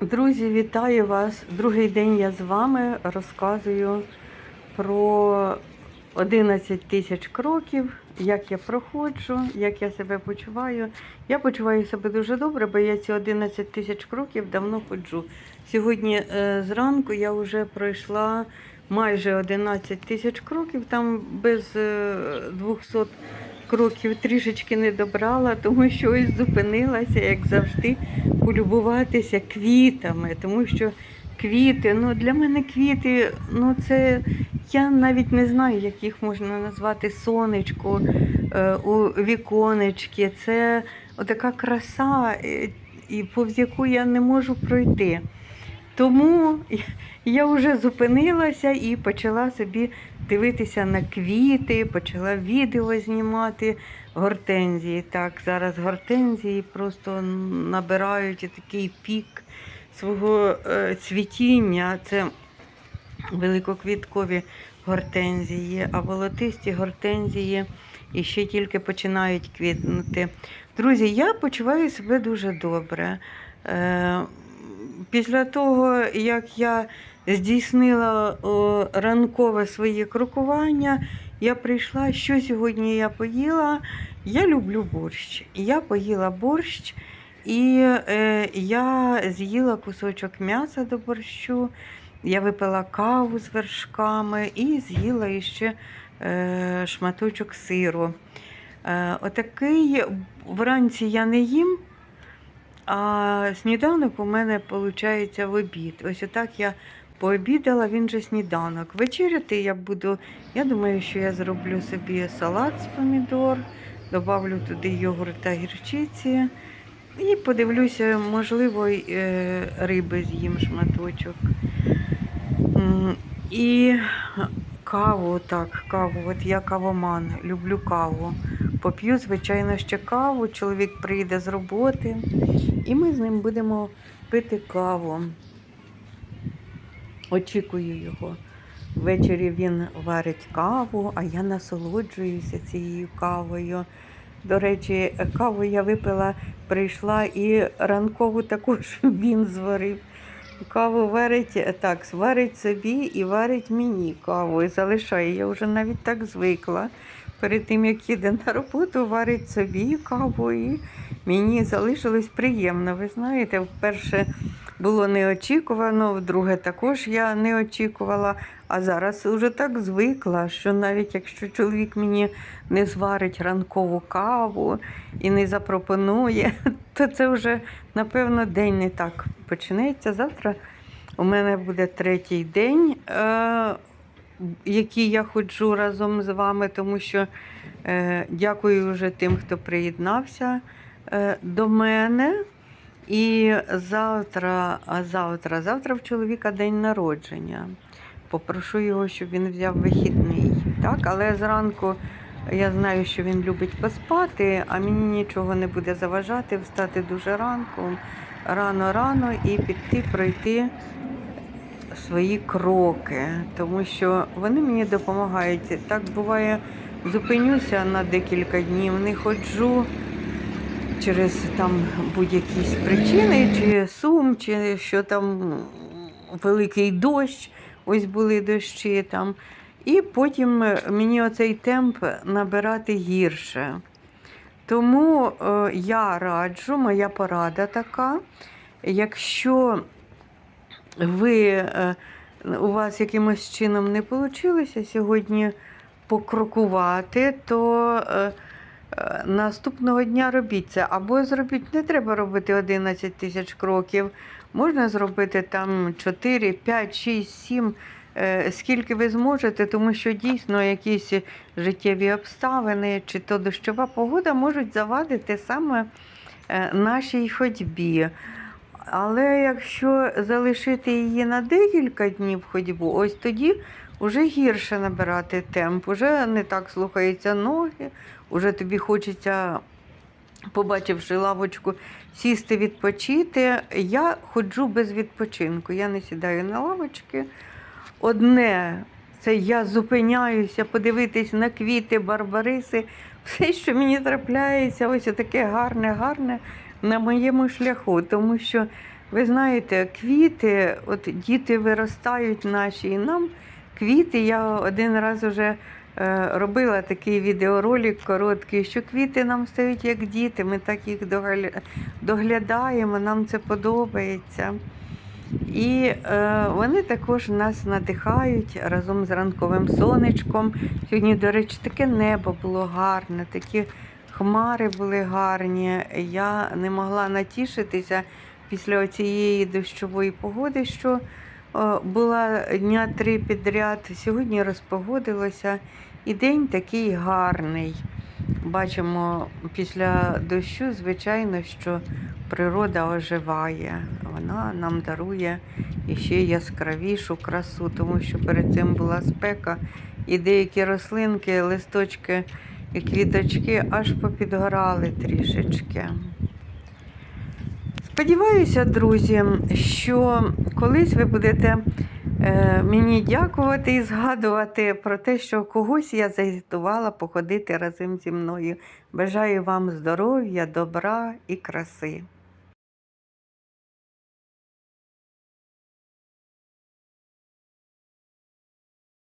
Друзі, вітаю вас! Другий день я з вами розказую про 11 тисяч кроків, як я проходжу, як я себе почуваю. Я почуваю себе дуже добре, бо я ці 11 тисяч кроків давно ходжу. Сьогодні е, зранку я вже пройшла майже 11 тисяч кроків, там без е, 200 кроків трішечки не добрала, тому що ось зупинилася, як завжди, полюбуватися квітами, тому що квіти, ну для мене квіти, ну це я навіть не знаю, як їх можна назвати сонечко е, у віконечки. Це така краса, е, і повз яку я не можу пройти. Тому я вже зупинилася і почала собі дивитися на квіти, почала відео знімати гортензії. Так, зараз гортензії просто набирають такий пік свого е, цвітіння. Це великоквіткові гортензії, а волотисті гортензії і ще тільки починають квітнути. Друзі, я почуваю себе дуже добре. Е, Після того, як я здійснила ранкове своє крокування, я прийшла, що сьогодні я поїла. Я люблю борщ. Я поїла борщ і е, я з'їла кусочок м'яса до борщу, я випила каву з вершками і з'їла іще е, шматочок сиру. Е, отакий вранці я не їм. А сніданок у мене виходить в обід. Ось отак я пообідала, він же сніданок. Вечеряти я буду, я думаю, що я зроблю собі салат з помідор, добавлю туди йогурт та гірчиці. І подивлюся, можливо, е, риби з'їм шматочок. І каву, так, каву. От я кавоман, люблю каву. Поп'ю, звичайно, ще каву. Чоловік приїде з роботи, і ми з ним будемо пити каву. Очікую його. Ввечері він варить каву, а я насолоджуюся цією кавою. До речі, каву я випила, прийшла і ранкову також він зварив. Каву варить так, варить собі і варить мені каву і залишає. Я вже навіть так звикла. Перед тим, як їде на роботу, варить собі каву, і мені залишилось приємно. Ви знаєте, вперше було неочікувано, вдруге також я не очікувала. А зараз вже так звикла, що навіть якщо чоловік мені не зварить ранкову каву і не запропонує, то це вже, напевно, день не так почнеться. Завтра у мене буде третій день, е, який я ходжу разом з вами, тому що е, дякую вже тим, хто приєднався е, до мене. І завтра, а завтра, завтра в чоловіка день народження. Попрошу його, щоб він взяв вихідний. Так? Але зранку я знаю, що він любить поспати, а мені нічого не буде заважати встати дуже ранку, рано-рано і піти пройти свої кроки, тому що вони мені допомагають. Так буває, зупинюся на декілька днів, не ходжу через там будь-якісь причини, чи сум, чи що там великий дощ, ось були дощі там. І потім мені оцей темп набирати гірше. Тому е, я раджу, моя порада така. Якщо ви, е, у вас якимось чином не вийшло сьогодні покрокувати, то е, е, наступного дня робіть це. Або зробіть, не треба робити 11 тисяч кроків. Можна зробити там 4, 5, 6, 7, е, скільки ви зможете, тому що дійсно якісь життєві обставини чи то дощова погода можуть завадити саме е, нашій ходьбі. Але якщо залишити її на декілька днів ходьбу, ось тоді вже гірше набирати темп, вже не так слухаються ноги, вже тобі хочеться, побачивши лавочку, сісти відпочити. Я ходжу без відпочинку. Я не сідаю на лавочки. Одне це я зупиняюся, подивитись на квіти, барбариси, все, що мені трапляється, ось таке гарне, гарне на моєму шляху, тому що Ви знаєте, квіти, от діти виростають наші, і нам квіти, я один раз уже е, робила такий відеоролик короткий, що квіти нам стають як діти, ми так їх доглядаємо, нам це подобається. І е, вони також нас надихають разом з ранковим сонечком. Сьогодні, до речі, таке небо було гарне, такі хмари були гарні. Я не могла натішитися після цієї дощової погоди, що е, була дня три підряд. Сьогодні розпогодилося, і день такий гарний. Бачимо після дощу, звичайно, що природа оживає. Вона нам дарує іще яскравішу красу, тому що перед цим була спека, і деякі рослинки, листочки і квіточки аж попідгорали трішечки. Сподіваюся, друзі, що колись ви будете мені дякувати і згадувати про те, що когось я загітувала походити разом зі мною. Бажаю вам здоров'я, добра і краси.